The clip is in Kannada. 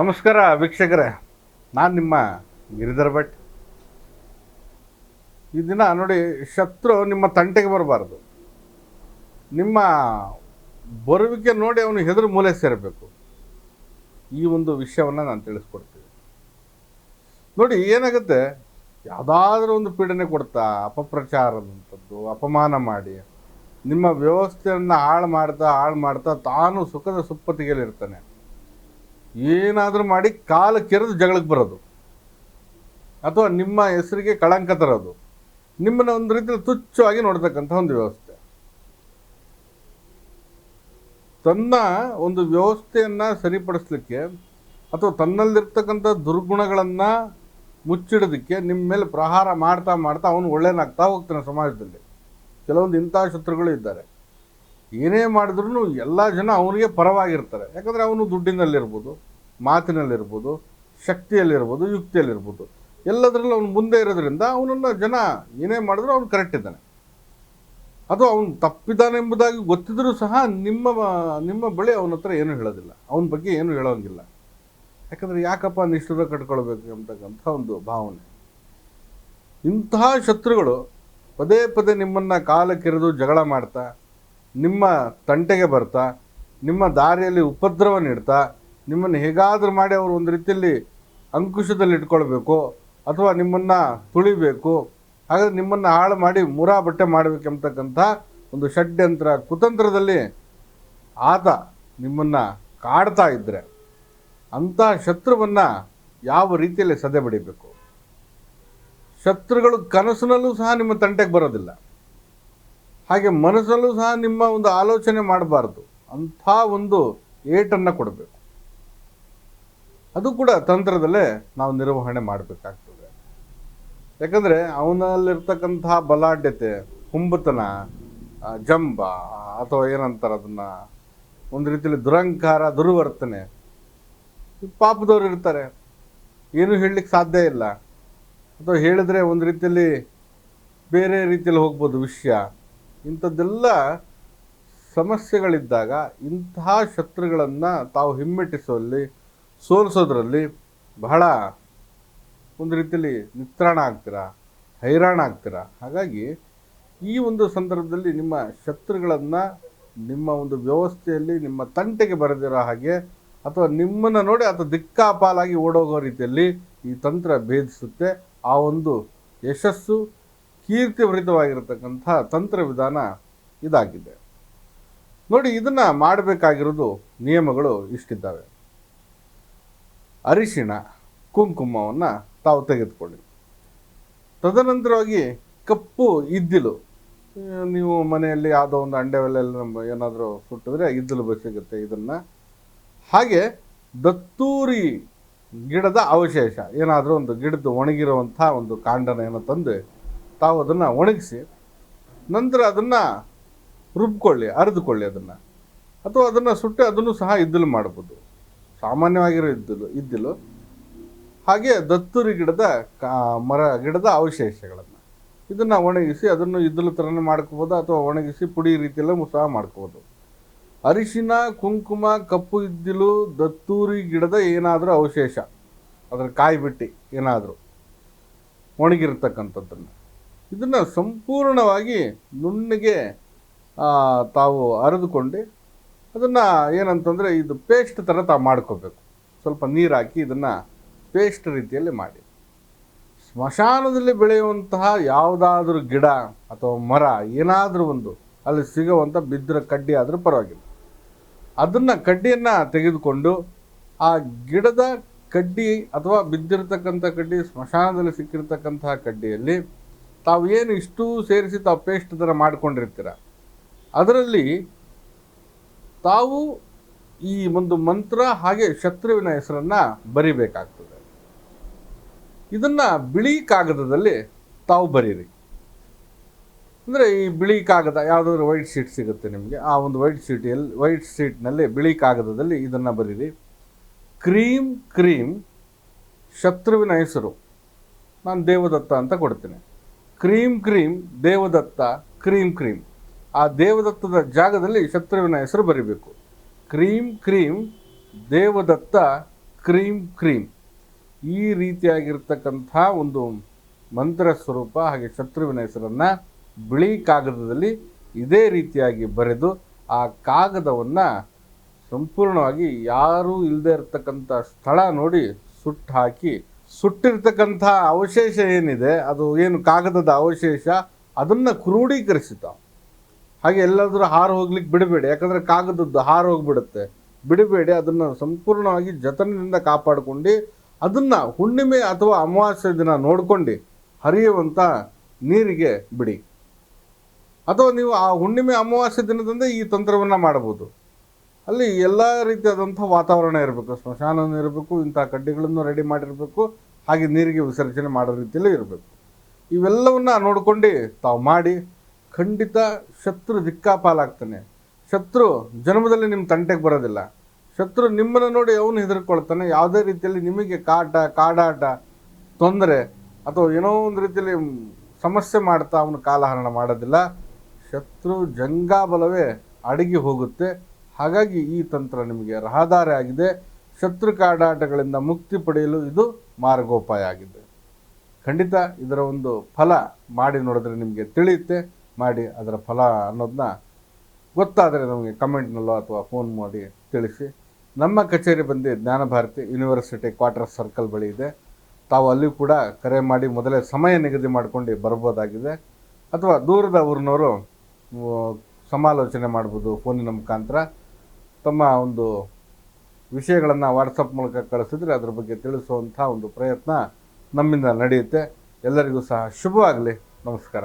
ನಮಸ್ಕಾರ ವೀಕ್ಷಕರೇ, ನಾನು ನಿಮ್ಮ ಗಿರಿಧರ್ ಭಟ್. ಈ ದಿನ ನೋಡಿ, ಶತ್ರು ನಿಮ್ಮ ತಂಟೆಗೆ ಬರಬಾರ್ದು. ನಿಮ್ಮ ಬರುವಿಕೆ ನೋಡಿ ಅವನು ಹೆದರು ಮೂಲೆ ಸೇರಬೇಕು. ಈ ಒಂದು ವಿಷಯವನ್ನು ನಾನು ತಿಳಿಸ್ಕೊಡ್ತೀನಿ. ನೋಡಿ, ಏನಾಗುತ್ತೆ, ಯಾವುದಾದ್ರೂ ಒಂದು ಪೀಡನೆ ಕೊಡ್ತಾ, ಅಪಪ್ರಚಾರದಂಥದ್ದು, ಅಪಮಾನ ಮಾಡಿ, ನಿಮ್ಮ ವ್ಯವಸ್ಥೆಯನ್ನು ಹಾಳು ಮಾಡ್ತಾ ಹಾಳು ಮಾಡ್ತಾ ತಾನು ಸುಖದ ಸುಪ್ಪತ್ತಿಗೆಲಿರ್ತಾನೆ ಏನಾದರೂ ಮಾಡಿ ಕಾಲು ಕೆರೆದು ಜಗಳಕ್ಕೆ ಬರೋದು. ಅಥವಾ ನಿಮ್ಮ ಹೆಸರಿಗೆ ಕಳಂಕ ತರೋದು. ನಿಮ್ಮನ್ನ ಒಂದು ರೀತಿಯಲ್ಲಿ ತುಚ್ಛವಾಗಿ ನೋಡ್ತಕ್ಕಂಥ ಒಂದು ವ್ಯವಸ್ಥೆ. ತನ್ನ ಒಂದು ವ್ಯವಸ್ಥೆಯನ್ನು ಸರಿಪಡಿಸ್ಲಿಕ್ಕೆ ಅಥವಾ ತನ್ನಲ್ಲಿರ್ತಕ್ಕಂಥ ದುರ್ಗುಣಗಳನ್ನು ಮುಚ್ಚಿಡೋದಕ್ಕೆ ನಿಮ್ಮ ಮೇಲೆ ಪ್ರಹಾರ ಮಾಡ್ತಾ ಮಾಡ್ತಾ ಅವನು ಒಳ್ಳೆಯನಾಗ್ತಾ ಹೋಗ್ತಾನೆ ಸಮಾಜದಲ್ಲಿ. ಕೆಲವೊಂದು ಇಂಥ ಶತ್ರುಗಳು ಇದ್ದಾರೆ. ಏನೇ ಮಾಡಿದ್ರೂ ಎಲ್ಲ ಜನ ಅವನಿಗೆ ಪರವಾಗಿರ್ತಾರೆ. ಯಾಕಂದರೆ ಅವನು ದುಡ್ಡಿನಲ್ಲಿರ್ಬೋದು, ಮಾತಿನಲ್ಲಿರ್ಬೋದು, ಶಕ್ತಿಯಲ್ಲಿರ್ಬೋದು, ಯುಕ್ತಿಯಲ್ಲಿರ್ಬೋದು. ಎಲ್ಲದರಲ್ಲೂ ಅವನು ಮುಂದೆ ಇರೋದ್ರಿಂದ ಅವನನ್ನು ಜನ ಏನೇ ಮಾಡಿದ್ರು ಅವನು ಕರೆಕ್ಟ್ ಇದ್ದಾನೆ. ಅದು ಅವನು ತಪ್ಪಿದ್ದಾನೆ ಎಂಬುದಾಗಿ ಗೊತ್ತಿದ್ರೂ ಸಹ ನಿಮ್ಮ ನಿಮ್ಮ ಬಳಿ ಅವನ ಹತ್ರ ಏನೂ ಹೇಳೋದಿಲ್ಲ. ಅವನ ಬಗ್ಗೆ ಏನೂ ಹೇಳೋಂಗಿಲ್ಲ. ಯಾಕಂದರೆ ಯಾಕಪ್ಪ ನಿಷ್ಠುರ ಕಟ್ಕೊಳ್ಬೇಕು ಅಂತಕ್ಕಂಥ ಒಂದು ಭಾವನೆ. ಇಂತಹ ಶತ್ರುಗಳು ಪದೇ ಪದೇ ನಿಮ್ಮನ್ನು ಕಾಲ ಕೆರೆದು ಜಗಳ ಮಾಡ್ತಾ ನಿಮ್ಮ ತಂಟೆಗೆ ಬರ್ತಾ, ನಿಮ್ಮ ದಾರಿಯಲ್ಲಿ ಉಪದ್ರವ ನೀಡ್ತಾ, ನಿಮ್ಮನ್ನು ಹೇಗಾದರೂ ಮಾಡಿ ಅವರು ಒಂದು ರೀತಿಯಲ್ಲಿ ಅಂಕುಶದಲ್ಲಿ ಇಟ್ಕೊಳ್ಬೇಕು ಅಥವಾ ನಿಮ್ಮನ್ನು ತುಳಿಬೇಕು ಹಾಗಾದ್ರೆ ನಿಮ್ಮನ್ನು ಹಾಳು ಮಾಡಿ ಮುರಾ ಬಟ್ಟೆ ಮಾಡಬೇಕೆಂಬತಕ್ಕಂಥ ಒಂದು ಷಡ್ಯಂತ್ರ ಕುತಂತ್ರದಲ್ಲಿ ಆತ ನಿಮ್ಮನ್ನು ಕಾಡ್ತಾ ಇದ್ದರೆ ಅಂಥ ಶತ್ರುವನ್ನು ಯಾವ ರೀತಿಯಲ್ಲಿ ಸದೆ ಬಡಿಬೇಕು ಶತ್ರುಗಳು ಕನಸಿನಲ್ಲೂ ಸಹ ನಿಮ್ಮ ತಂಟೆಗೆ ಬರೋದಿಲ್ಲ. ಹಾಗೆ ಮನಸ್ಸಲ್ಲೂ ಸಹ ನಿಮ್ಮ ಒಂದು ಆಲೋಚನೆ ಮಾಡಬಾರ್ದು. ಅಂಥ ಒಂದು ಏಟನ್ನು ಕೊಡಬೇಕು. ಅದು ಕೂಡ ತಂತ್ರದಲ್ಲೇ ನಾವು ನಿರ್ವಹಣೆ ಮಾಡಬೇಕಾಗ್ತದೆ. ಯಾಕಂದರೆ ಅವನಲ್ಲಿರ್ತಕ್ಕಂಥ ಬಲಾಢ್ಯತೆ, ಹುಂಬತನ ಜಂಬ ಅಥವಾ ಏನಂತಾರೆ ಅದನ್ನು, ಒಂದು ರೀತಿಯಲ್ಲಿ ದುರಂಕಾರ ದುರ್ವರ್ತನೆ ಪಾಪದವ್ರು ಇರ್ತಾರೆ. ಏನೂ ಹೇಳಲಿಕ್ಕೆ ಸಾಧ್ಯ ಇಲ್ಲ. ಅಥವಾ ಹೇಳಿದ್ರೆ ಒಂದು ರೀತಿಯಲ್ಲಿ ಬೇರೆ ರೀತಿಯಲ್ಲಿ ಹೋಗ್ಬೋದು ವಿಷಯ. ಇಂಥದ್ದೆಲ್ಲ ಸಮಸ್ಯೆಗಳಿದ್ದಾಗ ಇಂತಹ ಶತ್ರುಗಳನ್ನು ತಾವು ಹಿಮ್ಮೆಟ್ಟಿಸುವಲ್ಲಿ ಸೋಲಿಸೋದ್ರಲ್ಲಿ ಬಹಳ ಒಂದು ರೀತಿಯಲ್ಲಿ ನಿತ್ರಾಣ ಆಗ್ತೀರಾ, ಹೈರಾಣ ಆಗ್ತೀರಾ? ಹಾಗಾಗಿ ಈ ಒಂದು ಸಂದರ್ಭದಲ್ಲಿ ನಿಮ್ಮ ಶತ್ರುಗಳನ್ನು ನಿಮ್ಮ ಒಂದು ವ್ಯವಸ್ಥೆಯಲ್ಲಿ, ನಿಮ್ಮ ತಂಟೆಗೆ ಬರೆದಿರೋ ಹಾಗೆ ಅಥವಾ ನಿಮ್ಮನ್ನು ನೋಡಿ ಅಥವಾ ದಿಕ್ಕಾಪಾಲಾಗಿ ಓಡೋಗೋ ರೀತಿಯಲ್ಲಿ ಈ ತಂತ್ರ ಭೇದಿಸುತ್ತೆ. ಆ ಒಂದು ಯಶಸ್ಸು ಕೀರ್ತಿಭರಿತವಾಗಿರತಕ್ಕಂಥ ತಂತ್ರ ವಿಧಾನ ಇದಾಗಿದೆ. ನೋಡಿ, ಇದನ್ನು ಮಾಡಬೇಕಾಗಿರೋದು ನಿಯಮಗಳು ಇಷ್ಟಿದ್ದಾವೆ. ಅರಿಶಿಣ, ಕುಂಕುಮವನ್ನು ತಾವು ತೆಗೆದುಕೊಳ್ಳಿ. ತದನಂತರವಾಗಿ ಕಪ್ಪು ಇದ್ದಿಲು. ನೀವು ಮನೆಯಲ್ಲಿ ಯಾವುದೋ ಒಂದು ಅಂಡೆವೆಲ್ಲ ಏನಾದರೂ ಸುಟ್ಟಿದ್ರೆ ಇದ್ದಿಲು ಸಿಗುತ್ತೆ ಇದನ್ನು. ಹಾಗೆ ದತ್ತೂರಿ ಗಿಡದ ಅವಶೇಷ, ಏನಾದರೂ ಒಂದು ಗಿಡದ ಒಣಗಿರುವಂಥ ಒಂದು ಕಾಂಡನ ತಂದು ತಾವು ಅದನ್ನು ಒಣಗಿಸಿ ನಂತರ ಅದನ್ನು ರುಬ್ಕೊಳ್ಳಿ, ಅರಿದುಕೊಳ್ಳಿ ಅದನ್ನು. ಅಥವಾ ಅದನ್ನು ಸುಟ್ಟು ಅದನ್ನು ಸಹ ಇದ್ದಲು ಮಾಡ್ಬೋದು. ಸಾಮಾನ್ಯವಾಗಿರೋ ಇದ್ದಲು, ಇದ್ದಿಲು. ಹಾಗೆ ದತ್ತೂರಿ ಗಿಡದ ಕಾ, ಮರ, ಗಿಡದ ಅವಶೇಷಗಳನ್ನು. ಇದನ್ನು ಒಣಗಿಸಿ ಅದನ್ನು ಇದ್ದಲು ಥರನೇ ಮಾಡ್ಕೋಬೋದು, ಅಥವಾ ಒಣಗಿಸಿ ಪುಡಿ ರೀತಿಯಲ್ಲೂ ಸಹ ಮಾಡ್ಕೋಬೋದು. ಅರಿಶಿನ, ಕುಂಕುಮ, ಕಪ್ಪು ಇದ್ದಿಲು, ದತ್ತೂರಿ ಗಿಡದ ಏನಾದರೂ ಅವಶೇಷ. ಅದರ ಕಾಯಿ ಬಿಟ್ಟು ಏನಾದರೂ ಒಣಗಿರ್ತಕ್ಕಂಥದ್ದನ್ನು. ಇದನ್ನು ಸಂಪೂರ್ಣವಾಗಿ ನುಣ್ಣಗೆ ತಾವು ಅರೆದುಕೊಂಡು ಅದನ್ನು ಏನಂತಂದರೆ ಇದು ಪೇಸ್ಟ್ ಥರ ತಾವು ಮಾಡ್ಕೋಬೇಕು. ಸ್ವಲ್ಪ ನೀರು ಹಾಕಿ ಇದನ್ನು ಪೇಸ್ಟ್ ರೀತಿಯಲ್ಲಿ ಮಾಡಿ. ಸ್ಮಶಾನದಲ್ಲಿ ಬೆಳೆಯುವಂತಹ ಯಾವುದಾದ್ರೂ ಗಿಡ ಅಥವಾ ಮರ ಏನಾದರೂ ಒಂದು ಅಲ್ಲಿ ಸಿಗುವಂಥ ಬಿದ್ದಿರೋ ಕಡ್ಡಿ ಆದರೂ ಪರವಾಗಿಲ್ಲ. ಅದನ್ನು ಕಡ್ಡಿಯನ್ನು ತೆಗೆದುಕೊಂಡು ಆ ಗಿಡದ ಕಡ್ಡಿ ಅಥವಾ ಬಿದ್ದಿರತಕ್ಕಂಥ ಕಡ್ಡಿ, ಸ್ಮಶಾನದಲ್ಲಿ ಸಿಕ್ಕಿರತಕ್ಕಂತಹ ಕಡ್ಡಿಯಲ್ಲಿ ತಾವು ಏನು ಇಷ್ಟು ಸೇರಿಸಿ ತಾವು ಪೇಸ್ಟ್ ಥರ ಮಾಡ್ಕೊಂಡಿರ್ತೀರ. ಅದರಲ್ಲಿ ತಾವು ಈ ಒಂದು ಮಂತ್ರ ಹಾಗೆ ಶತ್ರುವಿನ ಹೆಸರನ್ನು ಬರಿಬೇಕಾಗ್ತದೆ. ಇದನ್ನು ಬಿಳಿ ಕಾಗದದಲ್ಲಿ ತಾವು ಬರೀರಿ. ಅಂದರೆ ಈ ಬಿಳಿ ಕಾಗದ ಯಾವುದಾದ್ರೂ ವೈಟ್ ಶೀಟ್ ಸಿಗುತ್ತೆ ನಿಮಗೆ, ಆ ಒಂದು ವೈಟ್ ಶೀಟಿಯಲ್ಲಿ ವೈಟ್ ಶೀಟ್ನಲ್ಲಿ ಬಿಳಿ ಕಾಗದದಲ್ಲಿ ಇದನ್ನು ಬರೀರಿ. ಕ್ರೀಮ್ ಕ್ರೀಮ್, ಶತ್ರುವಿನ ಹೆಸರು. ನಾನು ದೇವದತ್ತ ಅಂತ ಕೊಡ್ತೀನಿ. ಕ್ರೀಮ್ ಕ್ರೀಮ್ ದೇವದತ್ತ ಕ್ರೀಮ್ ಕ್ರೀಮ್. ಆ ದೇವದತ್ತದ ಜಾಗದಲ್ಲಿ ಶತ್ರುವಿನ ಹೆಸರು ಬರಿಬೇಕು. ಕ್ರೀಮ್ ಕ್ರೀಮ್ ದೇವದತ್ತ ಕ್ರೀಮ್ ಕ್ರೀಮ್. ಈ ರೀತಿಯಾಗಿರ್ತಕ್ಕಂಥ ಒಂದು ಮಂತ್ರ ಸ್ವರೂಪ ಹಾಗೆ ಶತ್ರುವಿನ ಹೆಸರನ್ನು ಬಿಳಿ ಕಾಗದದಲ್ಲಿ ಇದೇ ರೀತಿಯಾಗಿ ಬರೆದು ಆ ಕಾಗದವನ್ನು ಸಂಪೂರ್ಣವಾಗಿ ಯಾರೂ ಇಲ್ಲದೆ ಇರತಕ್ಕಂಥ ಸ್ಥಳ ನೋಡಿ ಸುಟ್ಟು ಹಾಕಿ ಸುಟ್ಟಿರ್ತಕ್ಕಂಥ ಅವಶೇಷ ಏನಿದೆ, ಅದು ಏನು ಕಾಗದದ ಅವಶೇಷ, ಅದನ್ನು ಕ್ರೋಢೀಕರಿಸಿತು ಹಾಗೆ ಎಲ್ಲಾದರೂ ಹಾರು ಹೋಗ್ಲಿಕ್ಕೆ ಬಿಡಬೇಡಿ, ಯಾಕಂದರೆ ಕಾಗದದ್ದು ಹಾರು ಹೋಗಿಬಿಡುತ್ತೆ. ಬಿಡಬೇಡಿ, ಅದನ್ನು ಸಂಪೂರ್ಣವಾಗಿ ಜತನದಿಂದ ಕಾಪಾಡಿಕೊಂಡು, ಅದನ್ನು ಹುಣ್ಣಿಮೆ ಅಥವಾ ಅಮಾವಾಸ್ಯೆ ದಿನ ನೋಡ್ಕೊಂಡು ಹರಿಯುವಂಥ ನೀರಿಗೆ ಬಿಡಿ. ಅಥವಾ ನೀವು ಆ ಹುಣ್ಣಿಮೆ ಅಮಾವಾಸ್ಯೆ ದಿನದಂದೇ ಈ ತಂತ್ರವನ್ನು ಮಾಡಬಹುದು. ಅಲ್ಲಿ ಎಲ್ಲ ರೀತಿಯಾದಂಥ ವಾತಾವರಣ ಇರಬೇಕು ಸ್ಮಶಾನ ಇರಬೇಕು, ಇಂಥ ಕಡ್ಡಿಗಳನ್ನು ರೆಡಿ ಮಾಡಿರಬೇಕು, ಹಾಗೆ ನೀರಿಗೆ ವಿಸರ್ಜನೆ ಮಾಡೋ ರೀತಿಯಲ್ಲಿ ಇರಬೇಕು. ಇವೆಲ್ಲವನ್ನ ನೋಡ್ಕೊಂಡು ತಾವು ಮಾಡಿ, ಖಂಡಿತ ಶತ್ರು ದಿಕ್ಕಾಪಾಲಾಗ್ತಾನೆ ಶತ್ರು ಜನ್ಮದಲ್ಲಿ ನಿಮ್ಮ ತಂಟೆಗೆ ಬರೋದಿಲ್ಲ. ಶತ್ರು ನಿಮ್ಮನ್ನು ನೋಡಿ ಅವನು ಹೆದರ್ಕೊಳ್ತಾನೆ. ಯಾವುದೇ ರೀತಿಯಲ್ಲಿ ನಿಮಗೆ ಕಾಟ, ಕಾಡಾಟ, ತೊಂದರೆ ಅಥವಾ ಏನೋ ಒಂದು ರೀತಿಯಲ್ಲಿ ಸಮಸ್ಯೆ ಮಾಡ್ತಾ ಅವನು ಕಾಲಹರಣ ಮಾಡೋದಿಲ್ಲ. ಶತ್ರು ಜಂಗಾಬಲವೇ ಅಡಗಿ ಹೋಗುತ್ತೆ. ಹಾಗಾಗಿ ಈ ತಂತ್ರ ನಿಮಗೆ ರಹದಾರಿ ಆಗಿದೆ. ಶತ್ರು ಕಾಡಾಟಗಳಿಂದ ಮುಕ್ತಿ ಪಡೆಯಲು ಇದು ಮಾರ್ಗೋಪಾಯ ಆಗಿದೆ. ಖಂಡಿತ ಇದರ ಒಂದು ಫಲ ಮಾಡಿ ನೋಡಿದ್ರೆ ನಿಮಗೆ ತಿಳಿಯುತ್ತೆ. ಮಾಡಿ ಅದರ ಫಲ ಅನ್ನೋದನ್ನ ಗೊತ್ತಾದರೆ ನಮಗೆ ಕಮೆಂಟ್ನಲ್ಲೋ ಅಥವಾ ಫೋನ್ ಮಾಡಿ ತಿಳಿಸಿ. ನಮ್ಮ ಕಚೇರಿ ಬಂದು ಜ್ಞಾನಭಾರತಿ ಯೂನಿವರ್ಸಿಟಿ ಕ್ವಾರ್ಟರ್ ಸರ್ಕಲ್ ಬಳಿ ಇದೆ. ತಾವು ಅಲ್ಲಿ ಕೂಡ ಕರೆ ಮಾಡಿ ಮೊದಲೇ ಸಮಯ ನಿಗದಿ ಮಾಡ್ಕೊಂಡು ಬರ್ಬೋದಾಗಿದೆ. ಅಥವಾ ದೂರದ ಊರಿನವರು ಸಮಾಲೋಚನೆ ಮಾಡ್ಬೋದು ಫೋನಿನ ಮುಖಾಂತರ. ತಮ್ಮ ಒಂದು ವಿಷಯಗಳನ್ನು ವಾಟ್ಸಪ್ ಮೂಲಕ ಕಳಿಸಿದ್ರೆ ಅದ್ರ ಬಗ್ಗೆ ತಿಳಿಸುವಂಥ ಒಂದು ಪ್ರಯತ್ನ ನಮ್ಮಿಂದ ನಡೆಯುತ್ತೆ. ಎಲ್ಲರಿಗೂ ಸಹ ಶುಭವಾಗಲಿ. ನಮಸ್ಕಾರ.